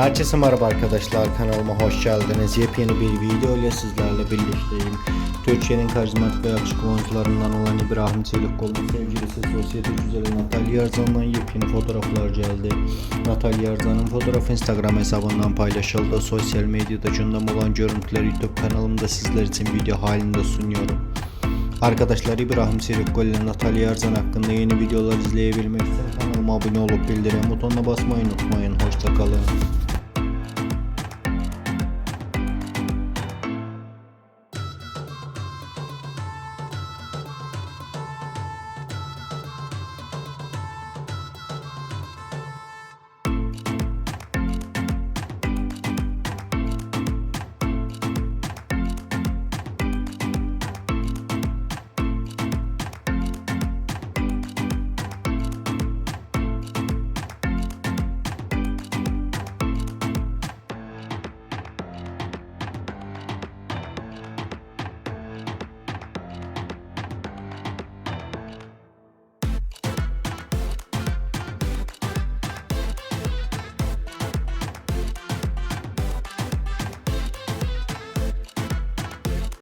Herkese merhaba arkadaşlar kanalıma hoş geldiniz. Yepyeni bir video ile sizlerle birlikteyim. Türkiye'nin karizmatik ve yakışıklı oyuncularından olan İbrahim Çelikkol'un sevgilisi sosyete güzeli Natalya Erzan'dan yepyeni fotoğraflar geldi. Natalya Erzan'ın fotoğrafı Instagram hesabından paylaşıldı. Sosyal medyada gündem olan görüntüleri YouTube kanalımda sizler için video halinde sunuyorum. Arkadaşlar İbrahim Çelikkol ile Natalya Erzan hakkında yeni videolar izleyebilmek için kanalıma abone olup bildirim butonuna basmayı unutmayın. Hoşçakalın.